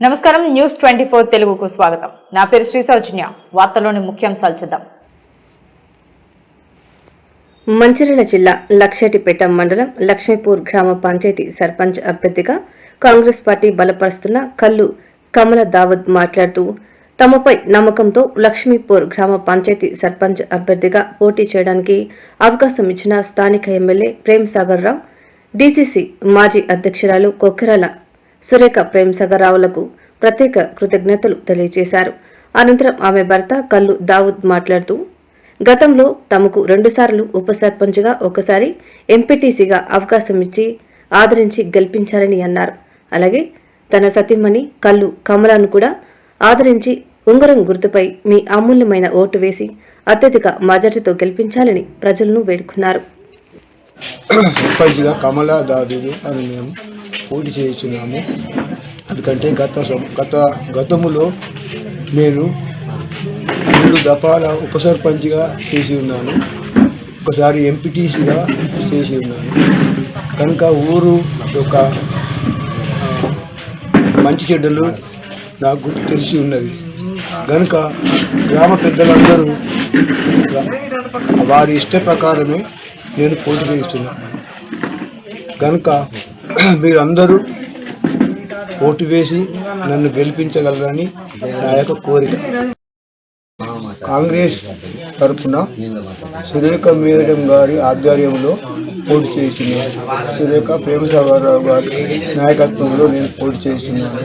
నమస్కారం news twenty four తెలుగుకు స్వాగతం. నా పేరు శ్రీ సౌజన్య. వార్తలోని ముఖ్యాంశాలు చూద్దాం. మంచిర్యాల జిల్లా లక్షటిపేట మండలం లక్ష్మీపూర్ గ్రామ పంచాయతీ సర్పంచ్ అభ్యర్థిగా కాంగ్రెస్ పార్టీ బలపరుస్తున్న కల్లు కమల దావద్ మాట్లాడుతూ తమపై నమ్మకంతో లక్ష్మీపూర్ గ్రామ పంచాయతీ సర్పంచ్ అభ్యర్థిగా పోటీ చేయడానికి అవకాశం ఇచ్చిన స్థానిక ఎమ్మెల్యే ప్రేమ్ సాగర్ రావు డీసీసీ మాజీ అధ్యక్షురాలు కొక్కెరాల సురేఖ ప్రేమ్ సగరావులకు ప్రత్యేక కృతజ్ఞతలు తెలియజేశారు. అనంతరం ఆమె భర్త కల్లు దావుద్ మాట్లాడుతూ గతంలో తమకు రెండుసార్లు ఉప సర్పంచ్గా ఒకసారి ఎంపీటీసీగా అవకాశం ఇచ్చి ఆదరించి గెలిపించారని అన్నారు. అలాగే తన సతీమణి కల్లు కమలాను కూడా ఆదరించి ఉంగరం గుర్తుపై మీ అమూల్యమైన ఓటు వేసి అత్యధిక మజటితో గెలిపించాలని ప్రజలను వేడుకున్నారు. సర్పంచ్గా కమలా దాదులు అని మేము పోటీ చేస్తున్నాము ఎందుకంటే గత గత గతములో నేను మూడు దఫాల ఉప సర్పంచ్గా చేసి ఉన్నాను ఒకసారి ఎంపీటీసీగా చేసి ఉన్నాను కనుక ఊరు యొక్క మంచి చెడ్డలు నాకు తెలిసి ఉన్నది కనుక గ్రామ పెద్దలందరూ వారి ఇష్ట ప్రకారమే నేను పోటీ చేస్తున్నాను కనుక మీరందరూ ఓటు వేసి నన్ను గెలిపించగలరని నా యొక్క కోరిక. కాంగ్రెస్ తరఫున సురేఖ మేడం గారి ఆధ్వర్యంలో పోటీ చేస్తున్నాను సురేఖ ప్రేమసాగరరావు గారి నాయకత్వంలో నేను పోటీ చేస్తున్నాను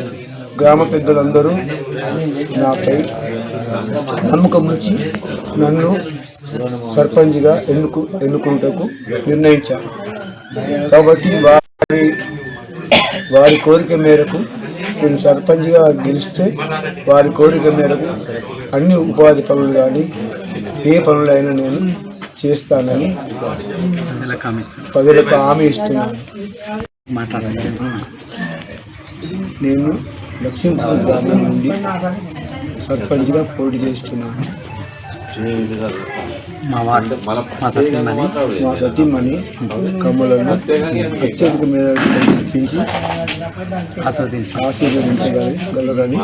గ్రామ పెద్దలందరూ నాపై నమ్మకం ఉంచి నన్ను సర్పంచ్గా ఎన్నుకు ఎన్నుకుంటకు నిర్ణయించారు. కాబట్టి వారి వారి కోరిక మేరకు నేను సర్పంచ్గా గెలిస్తే వారి కోరిక మేరకు అన్ని ఉపాధి పనులు కానీ ఏ పనులైనా నేను చేస్తానని ప్రజలకు హామీ ఇస్తున్నాను. నేను లక్ష్మీపూర్ గ్రామం నుండి సర్పంచ్గా పోటీ చేస్తున్నాను. మా వార్డు మా సత్యమని మా సతీమణి కమలను అత్యధిక మీద చూపించి ఆస్వాదించి ఆశీర్వదించగలరని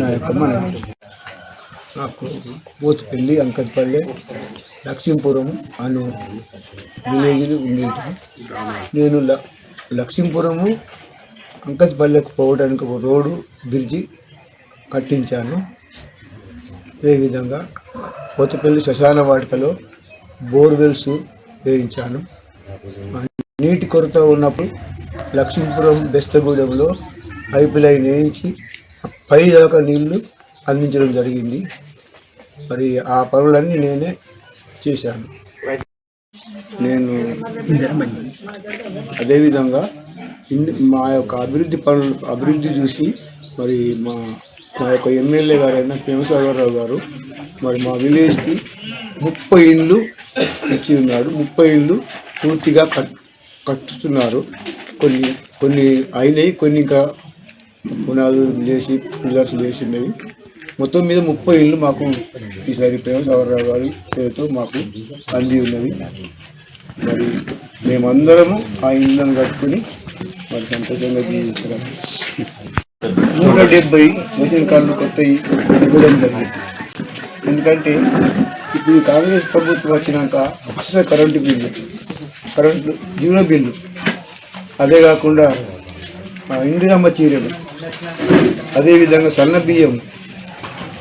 నా యొక్క మనవి. నాకు పోతుపల్లి అంకత్పల్లి లక్ష్మీపురం అను విలేజ్లు ఉండేవి నేను ల లక్ష్మీపురము అంకత్పల్లెకు పోవడానికి ఒక రోడ్డు బ్రిడ్జి కట్టించాను. అదేవిధంగా కోతపల్లి శ్మశాన వాటికలో బోర్వెల్స్ వేయించాను. నీటి కొరత ఉన్నప్పుడు లక్ష్మీపురం బెస్తగూడెంలో పైప్ లైన్ వేయించి పై దాకా నీళ్ళు అందించడం జరిగింది. మరి ఆ పనులన్నీ నేనే చేశాను. నేను అదేవిధంగా మా యొక్క అభివృద్ధి పనులు అభివృద్ధి చూసి మరి మా మా యొక్క ఎమ్మెల్యే గారైన భీమసాగరరావు గారు మరి మా విలేజ్కి ముప్పై ఇండ్లు ఇచ్చి ఉన్నాడు. ముప్పై ఇండ్లు పూర్తిగా కట్ కట్టుతున్నారు. కొన్ని కొన్ని అయినాయి కొన్ని ఇంకా పునాదులు లేచి పిల్లర్స్ లేచి ఉన్నవి మొత్తం మీద ముప్పై ఇళ్ళు మాకు ఈసారి ప్రేమసాగరరావు గారి పేరుతో మాకు అంది ఉన్నది. మరి మేమందరము ఆ ఇళ్ళను కట్టుకుని మరి సంతోషంగా జీవించగలం నూట డెబ్బై మిషన్ కార్డులు కొత్తవి ఇవ్వడం జరిగింది. ఎందుకంటే ఇప్పుడు కాంగ్రెస్ ప్రభుత్వం వచ్చినాక ఉచిత కరెంటు బిల్లు కరెంటు జీవన బిల్లు. అదే కాకుండా ఇందిరమ్మ చీరలు అదేవిధంగా సన్న బియ్యం.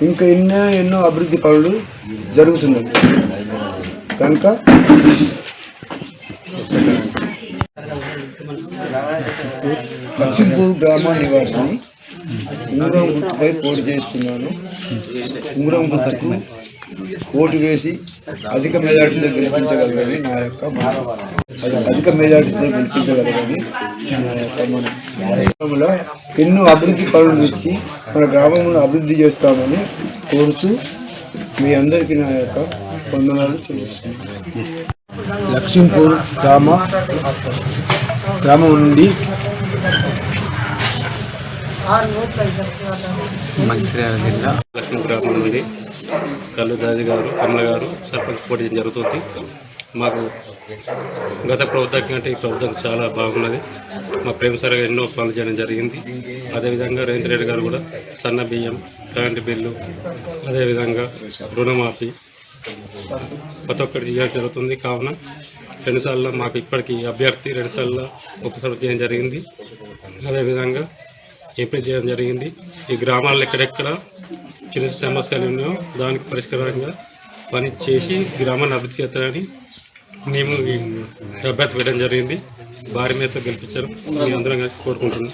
ఇంకా ఎన్నో ఎన్నో అభివృద్ధి పనులు జరుగుతున్నాయి కనుక లక్ష్మీపూర్ గ్రామ నివాసిని ఉంగరం గుర్తుపై పోటీ చేస్తున్నాను. ఉంగరం గుర్తుకు ఓటు వేసి అధిక మెజార్టీతో గెలిపించగలరని నా యొక్క అధిక మెజార్టీతో గెలిపించగలరని నా యొక్క మన గ్రామంలో ఎన్నో అభివృద్ధి పనులు ఇచ్చి మన గ్రామంలో అభివృద్ధి చేస్తామని కోరుతూ మీ అందరికీ నా యొక్క వందనాలు చెల్లిస్తున్నాను. లక్ష్మీపూర్ గ్రామ గ్రామం నుండి మంచిర్యాల జిల్లా. లక్ష్మీ గ్రామం నుండి కల్లు దాది గారు కమల గారు సర్పంచ్ పోటీ జరుగుతుంది. మాకు గత ప్రభుత్వం కంటే ఈ ప్రభుత్వం చాలా బాగున్నది. మా ప్రేమ సరిగా ఎన్నో పనులు చేయడం జరిగింది. అదేవిధంగా రేవంత్ రెడ్డి గారు కూడా సన్న బియ్యం కరెంటు బిల్లు అదేవిధంగా రుణమాఫీ ప్రతి ఒక్కటి ఇవ్వడం జరుగుతుంది. కావున రెండుసార్లు మాకు ఇప్పటికీ అభ్యర్థి రెండుసార్లు ఒకసారి చేయడం జరిగింది. అదేవిధంగా ఎంపీ చేయడం జరిగింది. ఈ గ్రామాల్లో ఎక్కడెక్కడ చిన్న సమస్యలు ఉన్నాయో దానికి పరిష్కారంగా పని చేసి గ్రామాన్ని అభివృద్ధి చేస్తారని మేము ఈ అభ్యర్థి వేయడం జరిగింది. భారీ మీద గెలిపించారు. మీ అందరం కోరుకుంటున్నాం.